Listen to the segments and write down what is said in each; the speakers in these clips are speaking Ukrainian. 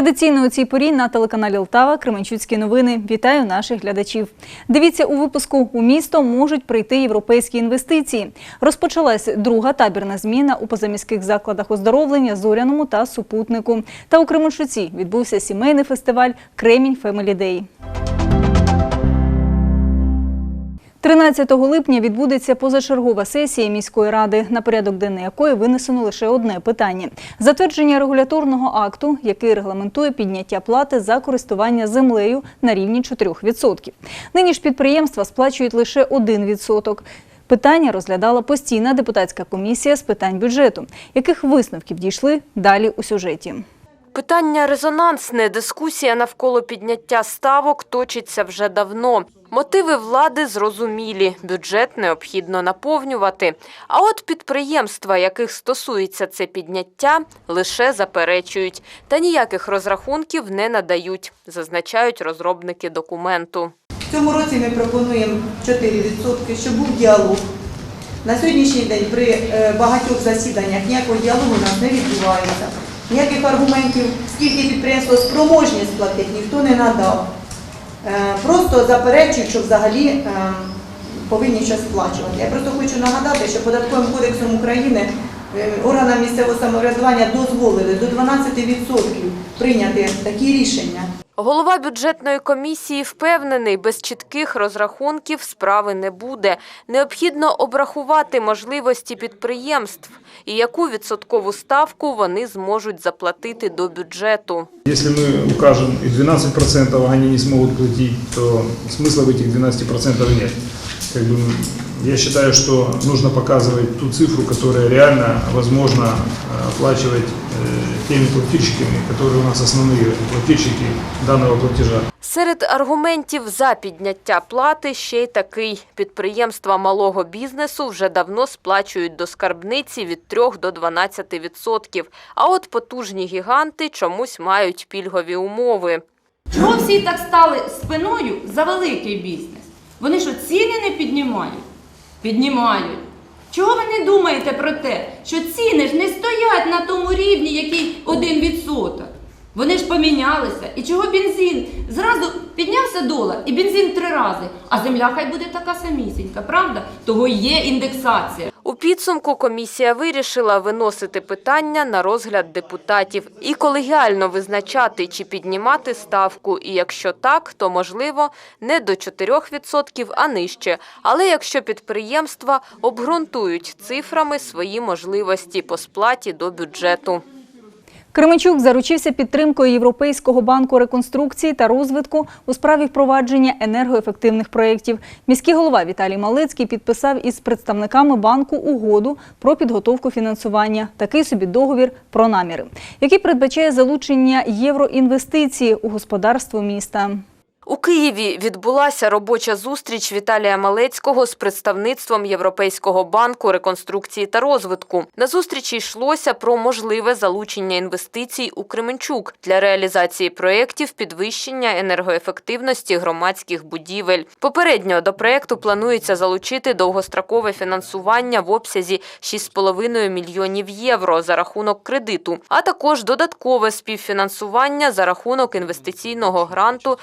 Традиційно у цій порі на телеканалі Лтава Кременчуцькі новини. Вітаю наших глядачів. Дивіться у випуску у місто можуть прийти європейські інвестиції. Розпочалась друга табірна зміна у позаміських закладах оздоровлення Зоряному та Супутнику. Та у Кременчуці відбувся сімейний фестиваль Кремінь Фемелі 13 липня відбудеться позачергова сесія міської ради, на порядок денний якої винесено лише одне питання – затвердження регуляторного акту, який регламентує підняття плати за користування землею на рівні 4%. Нині ж підприємства сплачують лише 1%. Питання розглядала постійна депутатська комісія з питань бюджету. Яких висновків дійшли далі у сюжеті? Питання резонансне. Дискусія навколо підняття ставок точиться вже давно. Мотиви влади зрозумілі. Бюджет необхідно наповнювати. А от підприємства, яких стосується це підняття, лише заперечують. Та ніяких розрахунків не надають, зазначають розробники документу. В цьому році ми пропонуємо 4%, щоб був діалог. На сьогоднішній день при е, багатьох засіданнях ніякого діалогу у нас не відбувається. Ніяких аргументів, скільки підприємство спроможні сплатити, ніхто не надав. Е, Просто заперечують, що взагалі е, повинні щось сплачувати. Я просто хочу нагадати, що податковим кодексом України е, органам місцевого самоврядування дозволили до 12% прийняти такі рішення. Голова бюджетної комісії впевнений, без чітких розрахунків справи не буде. Необхідно обрахувати можливості підприємств і яку відсоткову ставку вони зможуть заплатити до бюджету. Если мы укажем и 12% они не смогут платить, то смысла в этих 12% нет. Как бы, я считаю, что нужно показывать ту цифру, которая реально возможно э, оплачивать э, теми плательщиками, которые у нас основные плательщики данного платежа. Серед аргументів за підняття плати ще й такий. Підприємства малого бізнесу вже давно сплачують до скарбниці від 3 до 12 відсотків. А от потужні гіганти чомусь мають пільгові умови. Чого всі так стали спиною за великий бізнес? Вони що, ціни не піднімають? Піднімають. Чого ви не думаєте про те, що ціни ж не стоять на тому рівні, який 1%? Вони ж помінялися. І чого бензин? Зразу піднявся долар і бензин три рази, а земля хай буде така самісінька, правда? Того є індексація. Підсумку комісія вирішила виносити питання на розгляд депутатів і колегіально визначати, чи піднімати ставку. І якщо так, то можливо не до 4%, а нижче. Але якщо підприємства обґрунтують цифрами свої можливості по сплаті до бюджету. Кременчук заручився підтримкою Європейського банку реконструкції та розвитку у справі впровадження енергоефективних проєктів. Міський голова Віталій Малецький підписав із представниками банку угоду про підготовку фінансування. Такий собі договір про наміри, який передбачає залучення євроінвестиції у господарство міста. У Києві відбулася робоча зустріч Віталія Малецького з представництвом Європейського банку реконструкції та розвитку. На зустрічі йшлося про можливе залучення інвестицій у Кременчук для реалізації проєктів підвищення енергоефективності громадських будівель. Попередньо до проєкту планується залучити довгострокове фінансування в обсязі 6,5 мільйонів євро за рахунок кредиту, а також додаткове співфінансування за рахунок інвестиційного гранту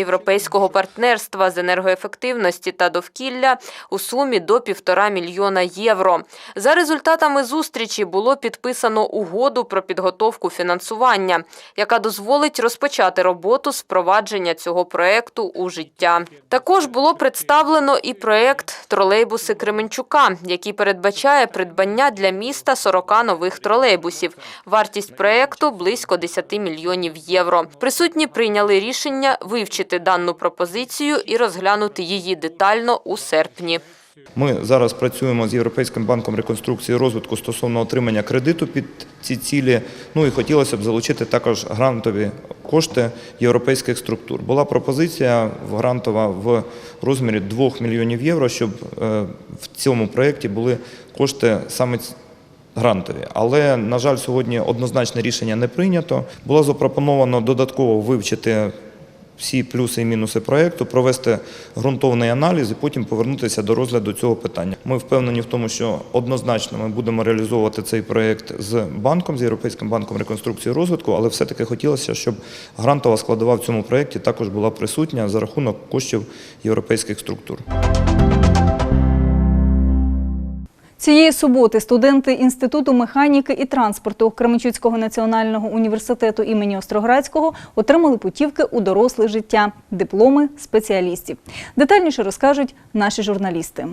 східноєвропейського партнерства з енергоефективності та довкілля у сумі до півтора мільйона євро. За результатами зустрічі було підписано угоду про підготовку фінансування, яка дозволить розпочати роботу з впровадження цього проекту у життя. Також було представлено і проект тролейбуси Кременчука, який передбачає придбання для міста 40 нових тролейбусів. Вартість проекту близько 10 мільйонів євро. Присутні прийняли рішення вивчити дану пропозицію і розглянути її детально у серпні. Ми зараз працюємо з Європейським банком реконструкції і розвитку стосовно отримання кредиту під ці цілі. Ну і хотілося б залучити також грантові кошти європейських структур. Була пропозиція грантова в розмірі 2 мільйонів євро, щоб е, в цьому проєкті були кошти саме грантові. Але, на жаль, сьогодні однозначне рішення не прийнято. Було запропоновано додатково вивчити всі плюси і мінуси проєкту, провести ґрунтовний аналіз і потім повернутися до розгляду цього питання. Ми впевнені в тому, що однозначно ми будемо реалізовувати цей проєкт з банком, з Європейським банком реконструкції і розвитку, але все-таки хотілося, щоб грантова складова в цьому проєкті також була присутня за рахунок коштів європейських структур. Цієї суботи студенти Інституту механіки і транспорту Кременчуцького національного університету імені Остроградського отримали путівки у доросле життя, дипломи спеціалістів. Детальніше розкажуть наші журналісти.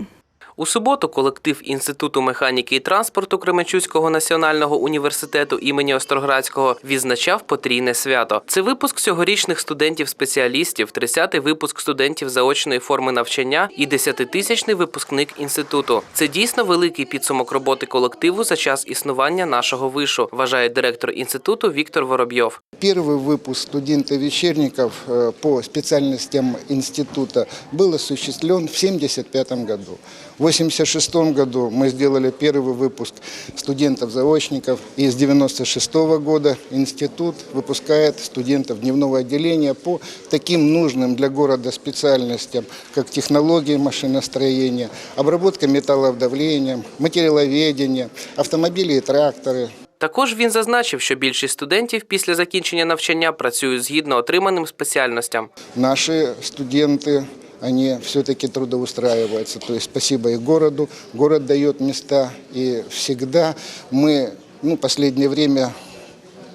У суботу колектив Інституту механіки і транспорту Кременчуцького національного університету імені Остроградського відзначав потрійне свято. Це випуск цьогорічних студентів-спеціалістів, 30-й випуск студентів заочної форми навчання і 10-тисячний випускник інституту. Це дійсно великий підсумок роботи колективу за час існування нашого вишу, вважає директор інституту Віктор Воробйов. Первый выпуск студентов-вечерников э, по специальностям института был осуществлен в 1975 году. В 1986 году мы сделали первый выпуск студентов-заочников. И с 1996 года институт выпускает студентов дневного отделения по таким нужным для города специальностям, как технологии машиностроения, обработка металлов давлением, материаловедение, автомобили и тракторы, Також він зазначив, що більшість студентів після закінчення навчання працюють згідно отриманим спеціальностям. наши студенты, они все-таки трудоустраиваются. То есть спасибо и городу. Город дает места. И всегда мы, ну, последнее время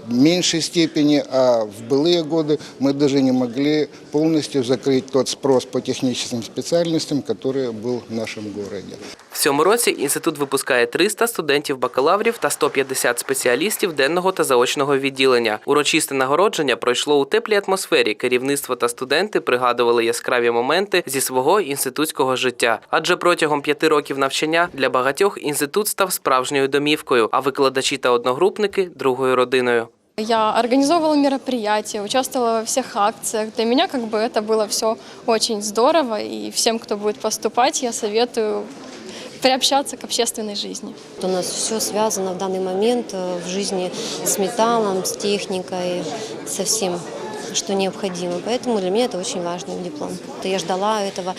меньшей степени, а в былые годы мы даже не могли полностью закрыть тот спрос по техническим специальностям, который был в нашем городе. В цьому році інститут випускає 300 студентів-бакалаврів та 150 спеціалістів денного та заочного відділення. Урочисте нагородження пройшло у теплій атмосфері. Керівництво та студенти пригадували яскраві моменти зі свого інститутського життя. Адже протягом п'яти років навчання для багатьох інститут став справжньою домівкою, а викладачі та одногрупники другою родиною. Я организовывала мероприятия, участвовала во всех акциях. Для меня как бы это было все очень здорово, и всем, кто будет поступать, я советую приобщаться к общественной жизни. У нас все связано в данный момент э, в жизни с металлом, с техникой, со всем, что необходимо. Поэтому для меня это очень важный диплом. То Я ждала этого,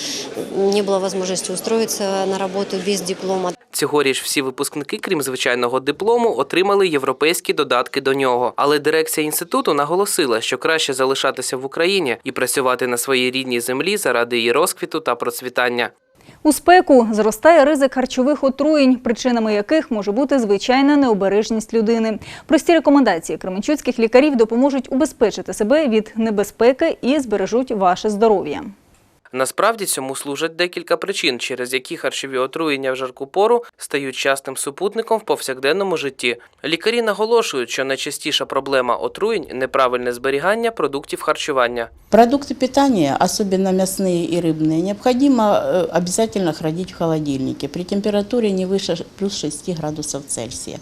не было возможности устроиться на работу без диплома. Цьогоріч всі випускники, крім звичайного диплому, отримали європейські додатки до нього. Але дирекція інституту наголосила, що краще залишатися в Україні і працювати на своїй рідній землі заради її розквіту та процвітання. У спеку зростає ризик харчових отруєнь, причинами яких може бути звичайна необережність людини. Прості рекомендації кременчуцьких лікарів допоможуть убезпечити себе від небезпеки і збережуть ваше здоров'я. Насправді цьому служать декілька причин, через які харчові отруєння в жарку пору стають частим супутником в повсякденному житті. Лікарі наголошують, що найчастіша проблема отруєнь неправильне зберігання продуктів харчування. Продукты питания, особенно мясные и рыбные, необходимо э, обязательно хранить в холодильнике при температуре не выше плюс 6 градусов Цельсия.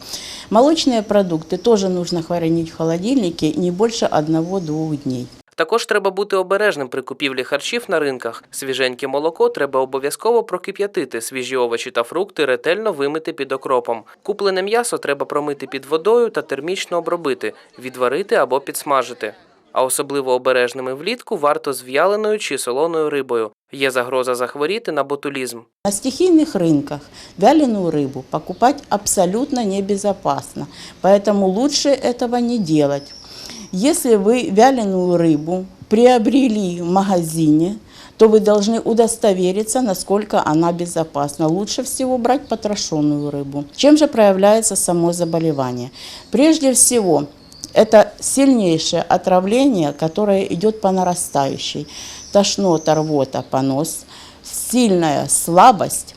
Молочные продукты тоже нужно хранить в холодильнике не больше 1-2 дней. Також треба бути обережним при купівлі харчів на ринках. Свіженьке молоко треба обов'язково прокип'ятити, свіжі овочі та фрукти ретельно вимити під окропом. Куплене м'ясо треба промити під водою та термічно обробити, відварити або підсмажити. А особливо обережними влітку варто з в'яленою чи солоною рибою. Є загроза захворіти на ботулізм. На стихийных рынках вяленую рыбу покупать абсолютно небезопасно, поэтому лучше этого не делать. Если вы вяленую рыбу приобрели в магазине, то вы должны удостовериться, насколько она безопасна. Лучше всего брать потрошенную рыбу. Чем же проявляется само заболевание? Прежде всего, это сильнейшее отравление, которое идет по нарастающей. Тошнота, рвота, понос, сильная слабость,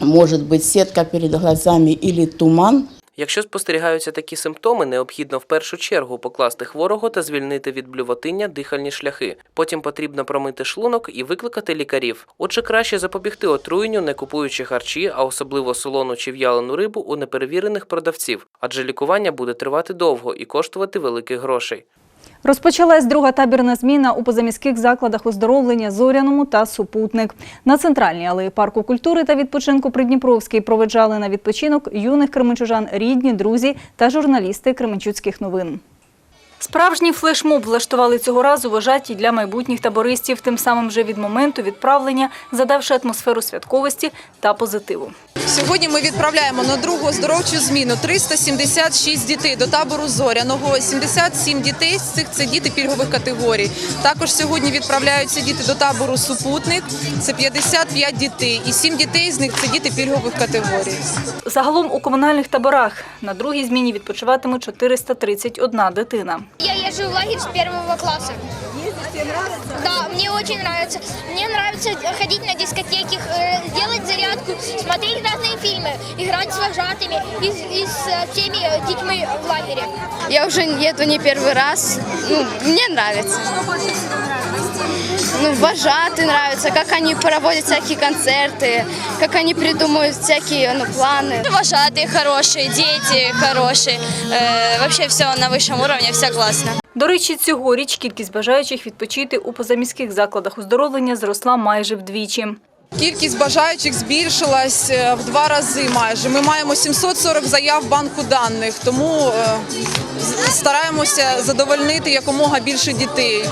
может быть сетка перед глазами или туман, Якщо спостерігаються такі симптоми, необхідно в першу чергу покласти хворого та звільнити від блювотиння дихальні шляхи. Потім потрібно промити шлунок і викликати лікарів. Отже, краще запобігти отруєнню, не купуючи харчі, а особливо солону чи в'ялену рибу у неперевірених продавців, адже лікування буде тривати довго і коштувати великих грошей. Розпочалась друга табірна зміна у позаміських закладах оздоровлення Зоряному та Супутник. На центральній алеї парку культури та відпочинку Придніпровській проведжали на відпочинок юних кременчужан рідні, друзі та журналісти Кременчуцьких новин. Справжній флешмоб влаштували цього разу вважаті для майбутніх табористів, тим самим вже від моменту відправлення, задавши атмосферу святковості та позитиву. Сьогодні ми відправляємо на другу оздоровчу зміну 376 дітей до табору Зоряного. 77 дітей з цих це діти пільгових категорій. Також сьогодні відправляються діти до табору Супутник. Це 55 дітей, і 7 дітей з них це діти пільгових категорій. Загалом у комунальних таборах на другій зміні відпочиватиме 431 дитина. Я езжу в лагерь с первого класса. Да, мне очень нравится. Мне нравится ходить на дискотеки, э, делать зарядку, смотреть разные фильмы, играть с вожатыми и, с- и с э, всеми детьми в лагере. Я уже еду не первый раз. Ну, мне нравится. Ну, вожатые нравятся, как они проводят всякие концерты, как они придумывают всякие ну, планы. Вожатые хорошие, дети хорошие. вообще все на высшем уровне, все классно. До речі, цьогоріч кількість бажаючих відпочити у позаміських закладах оздоровлення зросла майже вдвічі. Кількість бажаючих збільшилась е, в два рази майже. Ми маємо 740 заяв банку даних, тому е, стараємося задовольнити якомога більше дітей.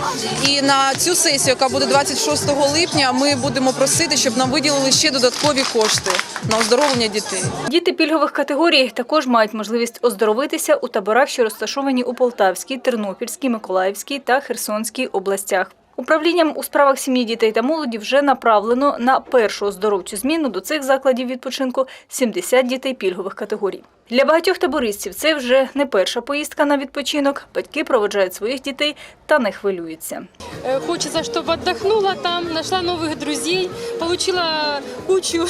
І на цю сесію, яка буде 26 липня, ми будемо просити, щоб нам виділили ще додаткові кошти на оздоровлення дітей. Діти пільгових категорій також мають можливість оздоровитися у таборах, що розташовані у Полтавській, Тернопільській, Миколаївській та Херсонській областях. Управлінням у справах сім'ї, дітей та молоді вже направлено на першу оздоровчу зміну до цих закладів відпочинку 70 дітей пільгових категорій. Для багатьох табористів це вже не перша поїздка на відпочинок. Батьки проводжають своїх дітей та не хвилюються. Э, Хочется, чтобы отдохнула там, нашла новых друзей, получила кучу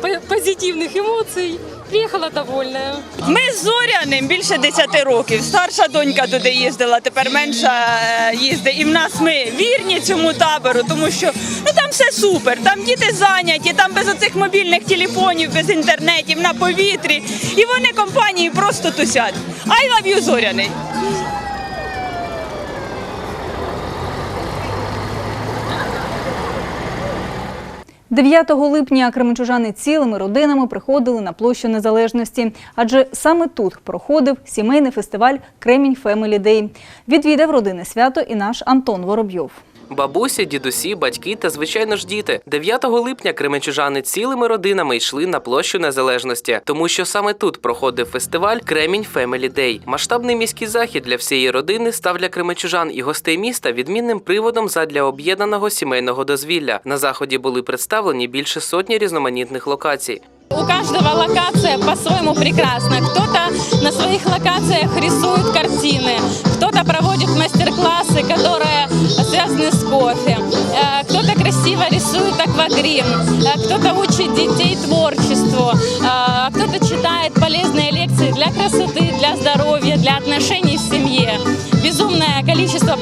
по- позитивных эмоций, довольна. Ми з Зоряним більше 10 років. Старша донька туди їздила, тепер менша е, їздить. І в нас ми вірні цьому табору, тому що ну там все супер. Там діти зайняті, там без оцих мобільних телефонів, без інтернетів, на повітрі. І вони компанії просто тусять. I love you, Зоряний. 9 липня кременчужани цілими родинами приходили на площу Незалежності, адже саме тут проходив сімейний фестиваль Кремінь Фемелі Дей. Відвідав родини свято і наш Антон Воробйов. Бабусі, дідусі, батьки та, звичайно ж, діти. 9 липня кременчужани цілими родинами йшли на площу Незалежності, тому що саме тут проходив фестиваль Кремінь Фемелі Дей. Масштабний міський захід для всієї родини став для кременчужан і гостей міста відмінним приводом задля об'єднаного сімейного дозвілля. На заході були представлені більше сотні різноманітних локацій. У каждого локация по-своему прекрасна. Кто-то на своих локациях рисует картины, кто-то кофе, Э, кто-то красиво рисует аквагрим, Э, кто-то учит детей творчеству, Э, кто-то читает полезные лекции для красоты,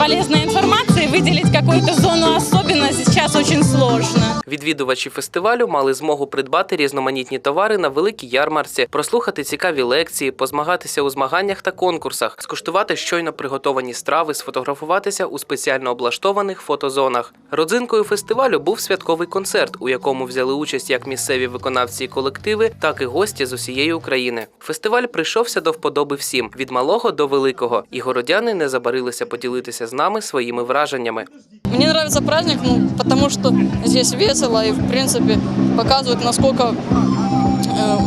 полезной информации, выделить какую-то зону особенно сейчас очень сложно. Відвідувачі фестивалю мали змогу придбати різноманітні товари на великій ярмарці, прослухати цікаві лекції, позмагатися у змаганнях та конкурсах, скуштувати щойно приготовані страви, сфотографуватися у спеціально облаштованих фотозонах. Родзинкою фестивалю був святковий концерт, у якому взяли участь як місцеві виконавці і колективи, так і гості з усієї України. Фестиваль прийшовся до вподоби всім від малого до великого, і городяни не забарилися поділитися з нами своїми враженнями. Мені подобається праздник, ну, потому что здесь весело і в принципі показують насколько э,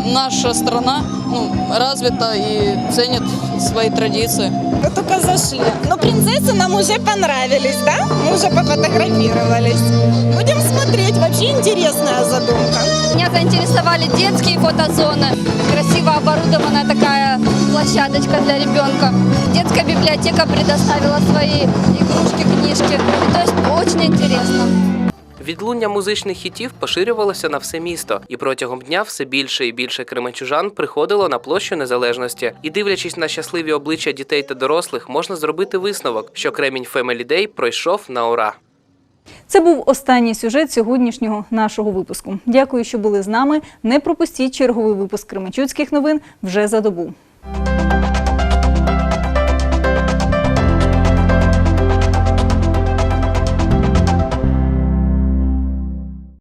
наша страна ну, развита и ценит свои традиции. Только зашли. Но принцессы нам уже понравились, да? Мы уже пофотографировались. Будем смотреть. Вообще интересная задумка. Меня заинтересовали детские фотозоны. Красиво оборудованная такая площадочка для ребенка. Детская библиотека предоставила свои игрушки, книжки. То есть очень интересно. Відлуння музичних хітів поширювалося на все місто, і протягом дня все більше і більше кременчужан приходило на площу незалежності. І дивлячись на щасливі обличчя дітей та дорослих, можна зробити висновок, що Кремінь Family Day пройшов на ура. Це був останній сюжет сьогоднішнього нашого випуску. Дякую, що були з нами. Не пропустіть черговий випуск Кременчуцьких новин вже за добу.